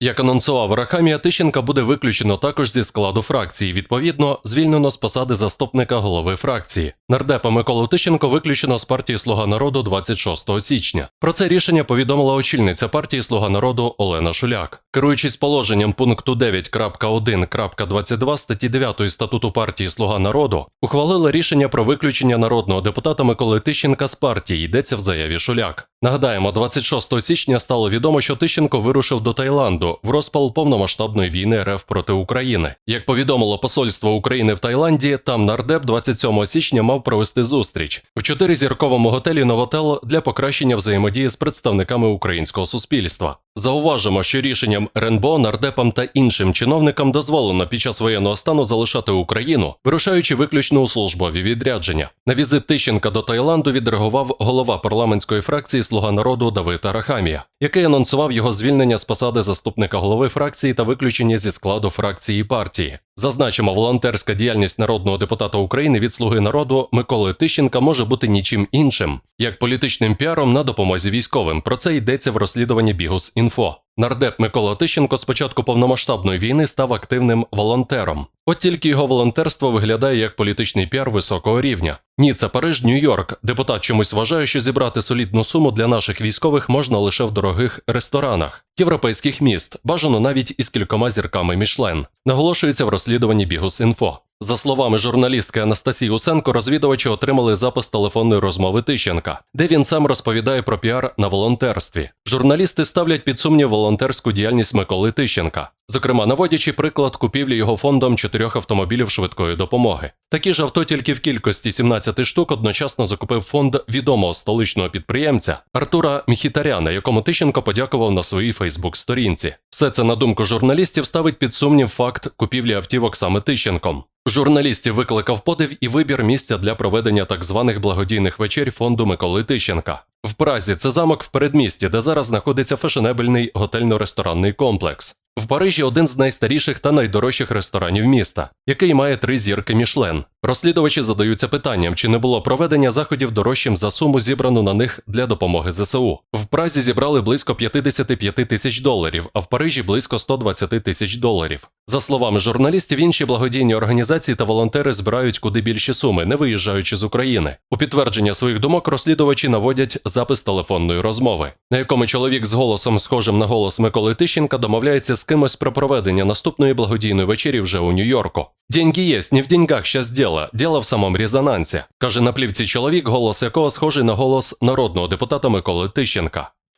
Як анонсував Рахамія, Тищенка буде виключено також зі складу фракції. Відповідно, звільнено з посади заступника голови фракції. Нардепа Миколу Тищенко виключено з партії Слуга народу 26 січня. Про це рішення повідомила очільниця партії Слуга народу Олена Шуляк. Керуючись положенням пункту 9.1.22 статті 9 статуту партії Слуга народу, ухвалила рішення про виключення народного депутата Миколи Тищенка з партії. Йдеться в заяві Шуляк. Нагадаємо, 26 січня стало відомо, що Тищенко вирушив до Таїланду в розпал повномасштабної війни РФ проти України. Як повідомило посольство України в Таїланді, там нардеп 27 січня мав провести зустріч в чотиризірковому готелі Новотел для покращення взаємодії з представниками українського суспільства. Зауважимо, що рішенням РНБО нардепам та іншим чиновникам дозволено під час воєнного стану залишати Україну, вирушаючи виключно у службові відрядження. На візит Тищенка до Таїланду відреагував голова парламентської фракції Слуга народу Давид Арахамія, який анонсував його звільнення з посади заступника голови фракції та виключення зі складу фракції партії. Зазначимо, волонтерська діяльність народного депутата України від Слуги народу Миколи Тищенка може бути нічим іншим, як політичним піаром на допомозі військовим. Про це йдеться в розслідуванні Бігус Інфо. Нардеп Микола Тищенко з початку повномасштабної війни став активним волонтером. От тільки його волонтерство виглядає як політичний піар високого рівня. Ніцца, Париж, Нью-Йорк. Депутат чомусь вважає, що зібрати солідну суму для наших військових можна лише в дорогих ресторанах європейських міст, бажано навіть із кількома зірками Мішлен. Наголошується в розслідуванні Бігус Інфо. За словами журналістки Анастасії Усенко, розвідувачі отримали запис телефонної розмови Тищенка, де він сам розповідає про піар на волонтерстві. Журналісти ставлять під сумнів волонтерську діяльність Миколи Тищенка, зокрема наводячи приклад купівлі його фондом чотирьох автомобілів швидкої допомоги. Такі ж авто тільки в кількості 17 штук одночасно закупив фонд відомого столичного підприємця Артура Міхітаряна, якому Тищенко подякував на своїй Фейсбук-сторінці. Все це, на думку журналістів, ставить під сумнів факт купівлі автівок саме Тищенком. Журналістів викликав подив і вибір місця для проведення так званих благодійних вечер фонду Миколи Тищенка. В Празі це замок в передмісті, де зараз знаходиться фешенебельний готельно-ресторанний комплекс. В Парижі один з найстаріших та найдорожчих ресторанів міста, який має три зірки Мішлен. Розслідувачі задаються питанням, чи не було проведення заходів дорожчим за суму, зібрану на них для допомоги ЗСУ. В Празі зібрали близько 55 тисяч доларів, а в Парижі близько 120 тисяч доларів. За словами журналістів, інші благодійні організації та волонтери збирають куди більші суми, не виїжджаючи з України. У підтвердження своїх думок розслідувачі наводять запис телефонної розмови, на якому чоловік з голосом, схожим на голос Миколи Тищенка, домовляється з кимось про проведення наступної благодійної вечері вже у Нью-Йорку. Деньги есть, не в деньгах щас дело, дело в самому резонансі, каже на плівці чоловік, голос якого схожий на голос народного депутата Миколи Тищенка.